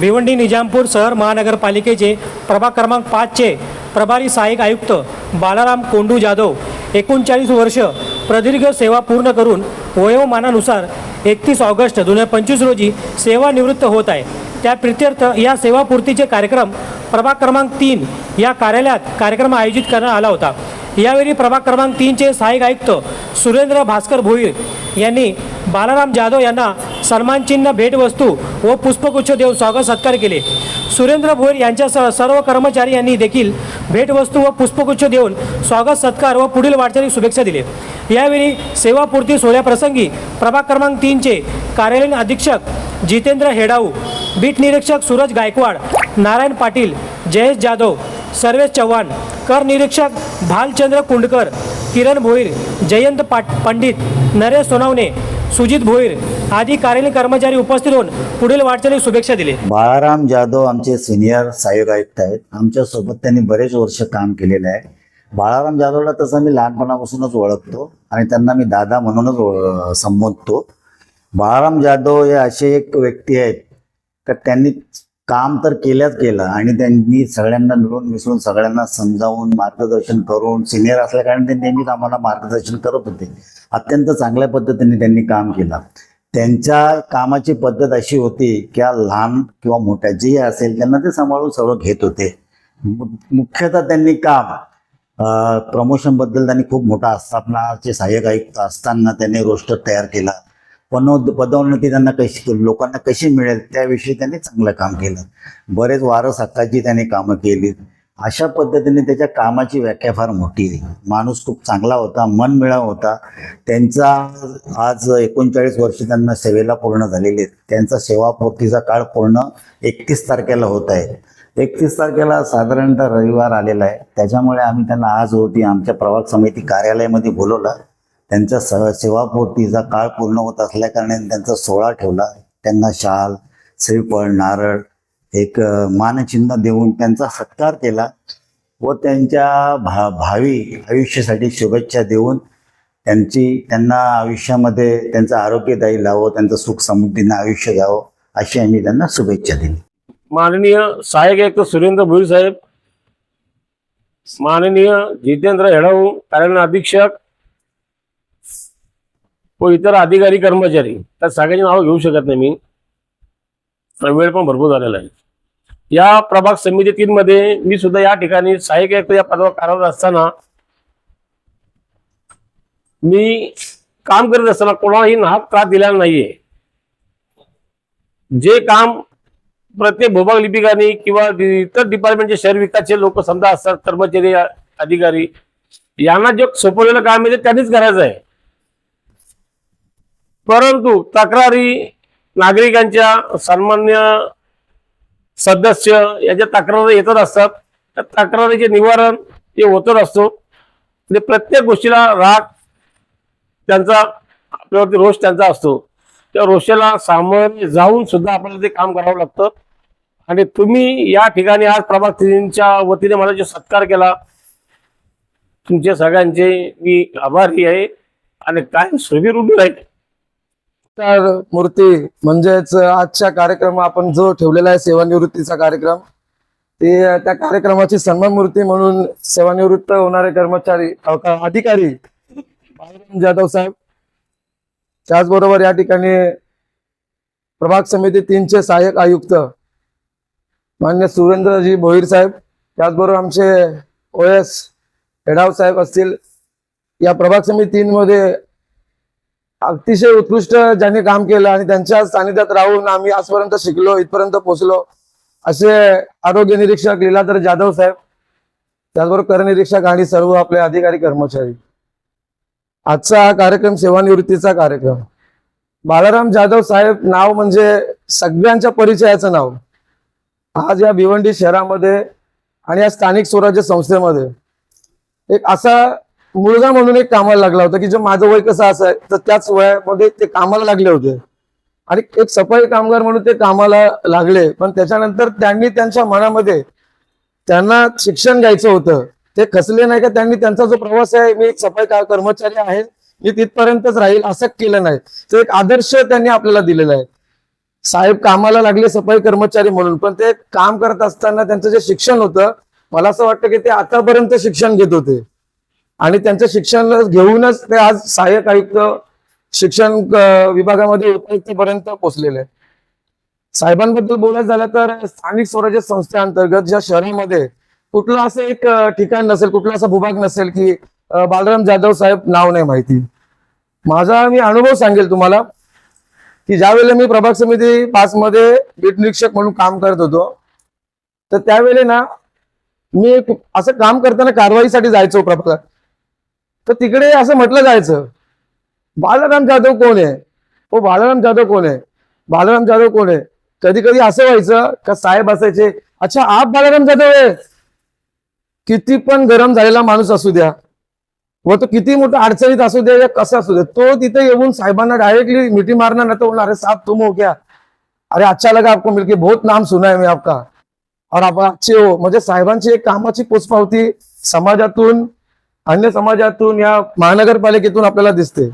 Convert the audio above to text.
भिवंडी निजामपूर शहर महानगरपालिकेचे प्रभाग क्रमांक पाचचे प्रभारी सहाय्यक आयुक्त बालाराम कोंडू जाधव एकोणचाळीस वर्ष प्रदीर्घ सेवा पूर्ण करून वयोमानानुसार एकतीस ऑगस्ट दोन हजार पंचवीस रोजी सेवानिवृत्त होत आहे. त्या प्रित्यर्थ या सेवापूर्तीचे कार्यक्रम प्रभाग क्रमांक तीन या कार्यालयात कार्यक्रम आयोजित करण्यात आला होता. यावेळी प्रभाग क्रमांक तीनचे सहाय्यक आयुक्त सुरेंद्र भास्कर भोईर यांनी बालाराम जाधव यांना सन्मानचिन्ह भेटवस्तू व पुष्पगुच्छ देऊन स्वागत सत्कार केले. सुरेंद्र भोईर यांच्यासह सर्व कर्मचारी यांनी देखील भेटवस्तू व पुष्पगुच्छ देऊन स्वागत सत्कार व पुढील वाटचाली शुभेच्छा दिले. यावेळी सेवापूर्ती सोहळ्याप्रसंगी प्रभाग क्रमांक तीनचे कार्यालयीन अधीक्षक जितेंद्र हेडाऊ बीट निरीक्षक सूरज गायकवाड नारायण पाटील जयेश जाधव सर्वेश चव्हाण कर निरीक्षक भालचंद्र कुंडकर किरण भोईर जयंत पाट पंडित नरेश सोनावणे सुजित भोईर आदी कार्यालयीन कर्मचारी उपस्थित होऊन पुढील वाटचाली शुभेच्छा दिले. बाळाराम जाधव आमचे सिनियर सहाय्यक आयुक्त आहेत. आमच्यासोबत त्यांनी बरेच वर्ष काम केलेलं आहे. बाळाराम जाधवला तसं मी लहानपणापासूनच ओळखतो आणि त्यांना मी दादा म्हणूनच ओळ- संबोधतो. बाळाराम जाधव हे असे एक व्यक्ती आहेत तर त्यांनी काम तर केल्याच केलं आणि त्यांनी सगळ्यांना मिळून मिसळून सगळ्यांना समजावून मार्गदर्शन करून सिनियर असल्या कारण ते नेहमीच आम्हाला मार्गदर्शन करत होते. अत्यंत चांगल्या पद्धतीने त्यांनी काम केलं. त्यांच्या कामाची पद्धत अशी होती की लहान किंवा मोठ्या जे असेल त्यांना ते सांभाळून सगळं घेत होते. मुख्यतः त्यांनी काम प्रमोशनबद्दल त्यांनी खूप मोठा आस्थापनाचे सहाय्यक आयुक्त असताना त्यांनी रोस्टर तयार केला. पनोद पदोन्नती त्यांना कशी लोकांना कशी मिळेल? त्याविषयी त्यांनी चांगलं काम केलं. बरेच वारस हक्काची त्यांनी कामं केली. अशा पद्धतीने त्याच्या कामाची व्याख्या फार मोठी आहे. माणूस खूप चांगला होता मनमिळाव होता. त्यांचा आज एकोणचाळीस वर्ष त्यांना सेवेला पूर्ण झालेले आहेत. त्यांचा सेवापूर्तीचा काळ पूर्ण एकतीस तारखेला होत आहे. एकतीस तारखेला साधारणतः रविवार आलेला आहे. त्याच्यामुळे आम्ही त्यांना आज होती आमच्या प्रवास समिती कार्यालयामध्ये बोलवला. त्यांचा स सेवापूर्तीचा काळ पूर्ण होत असल्या कारणाने त्यांचा सोहळा ठेवला. त्यांना शाल श्रीफळ नारळ एक मानचिन्ह देऊन त्यांचा सत्कार केला व त्यांच्या भा भावी आयुष्यासाठी शुभेच्छा देऊन त्यांची त्यांना आयुष्यामध्ये त्यांचं आरोग्यदायी लावं त्यांचं सुख समृद्धीनं आयुष्य घ्यावं अशी आम्ही त्यांना शुभेच्छा दिली. माननीय सहाय्यक आयुक्त सुरेंद्र भोईर साहेब माननीय जितेंद्र हेडाऊ कारण अधीक्षक व इतर अधिकारी कर्मचारी त्या सगळ्यांची नावं घेऊ शकत नाही मी. वेळ पण भरपूर झालेला आहे. या प्रभाग समिती तीन मध्ये मी सुद्धा या ठिकाणी सहाय्यक आयुक्त या पदावर कार्यरत असताना मी काम करत असताना कोणालाही नाहक त्रास दिलेला नाहीये. जे काम प्रत्येक भूभाग लिपिकांनी किंवा इतर डिपार्टमेंटचे शहर विकासचे लोक समजा असतात कर्मचारी अधिकारी यांना जे सोपवलेलं काम आहे ते त्यांनीच करायचं आहे. परंतु तक्रारी नागरिकांच्या सन्मान्य सदस्य याच्या तक्रारी येतच असतात. त्या तक्रारीचे निवारण हे होतच असतो. म्हणजे प्रत्येक गोष्टीला राग त्यांचा आपल्यावरती रोष त्यांचा असतो. त्या रोषाला सामोरे जाऊन सुद्धा आपल्याला ते काम करावं लागतं. आणि तुम्ही या ठिकाणी आज प्रभागतींच्या वतीने मला जो सत्कार केला तुमच्या सगळ्यांचे मी आभारी आहे. आणि काय सुबीर उभी राहील. मूर्ती म्हणजेच आजच्या कार्यक्रम आपण जो ठेवलेला आहे सेवानिवृत्तीचा कार्यक्रम ते त्या कार्यक्रमाची सन्मान मूर्ती म्हणून सेवानिवृत्त होणारे कर्मचारी अधिकारी जाधव साहेब. त्याचबरोबर या ठिकाणी प्रभाग समिती तीनचे सहाय्यक आयुक्त मान्य सुरेंद्रजी भोईर साहेब त्याचबरोबर आमचे ओ एस हेडाव साहेब असतील. या प्रभाग समिती तीन मध्ये अतिशय उत्कृष्ट ज्यांनी काम केलं आणि त्यांच्या सानिध्यात राहून आम्ही आजपर्यंत शिकलो इथपर्यंत पोहोचलो. असे आरोग्य निरीक्षक लीलाधर जाधव साहेब त्याचबरोबर करनिरीक्षक आणि सर्व आपले अधिकारी कर्मचारी. आजचा हा कार्यक्रम सेवानिवृत्तीचा कार्यक्रम. बाळाराम जाधव साहेब नाव म्हणजे सगळ्यांच्या परिचयाचं नाव. आज या भिवंडी शहरामध्ये आणि या स्थानिक स्वराज्य संस्थेमध्ये एक असा मुलगा म्हणून एक कामाला लागला होता की जे माझं वय कसं असं तर त्याच वयामध्ये ते कामाला लागले होते. आणि एक सफाई कामगार म्हणून ते कामाला लागले पण त्याच्यानंतर त्यांनी त्यांच्या मनामध्ये त्यांना शिक्षण घ्यायचं होतं. ते खचले नाही का? त्यांनी त्यांचा जो प्रवास आहे मी एक सफाई का- कर्मचारी आहे मी तिथपर्यंतच राहील असं केलं नाही. तो एक आदर्श त्यांनी आपल्याला दिलेला आहे. साहेब कामाला लागले सफाई कर्मचारी म्हणून पण ते काम करत असताना त्यांचं जे शिक्षण होतं मला असं वाटतं की ते आतापर्यंत शिक्षण घेत होते. आणि त्यांचं शिक्षण घेऊनच ते आज सहाय्यक आयुक्त शिक्षण विभागामध्ये उपायुक्तपर्यंत पोहोचलेले साहेबांबद्दल बोलायचं झालं तर स्थानिक स्वराज्य संस्थेअंतर्गत ज्या शहरामध्ये कुठलं असं एक ठिकाण नसेल कुठला असा भूभाग नसेल की बालराम जाधव साहेब नाव नाही माहिती. माझा मी अनुभव सांगेल तुम्हाला की ज्यावेळेला मी प्रभाग समिती पाच मध्ये बीट निरीक्षक म्हणून काम करत होतो तर त्यावेळेला ना मी असं काम करताना कारवाईसाठी जायचो प्रभागात. तर तिकडे असं म्हटलं जायचं बालाराम जाधव कोण आहे? हो बालाराम जाधव कोण आहे? बालाराम जाधव कोण आहे? कधी कधी असं व्हायचं का साहेब असायचे अच्छा आप बालाराम जाधव आहे. किती पण गरम झालेला माणूस असू द्या व तो किती मोठा अडचणीत असू दे या कसं असू दे तो तिथे येऊन साहेबांना डायरेक्टली मिठी मारणार ना तो बोलणार अरे साहेब तुम हो क्या? अरे अच्छा लगा आपको मिलके बहुत नाम सुना है मी आपका. और आप अच्छे हो. म्हणजे साहेबांची एक कामाची पोचपावती समाजातून अन्य समाजातून या महानगरपालिकेतून आपल्याला दिसते.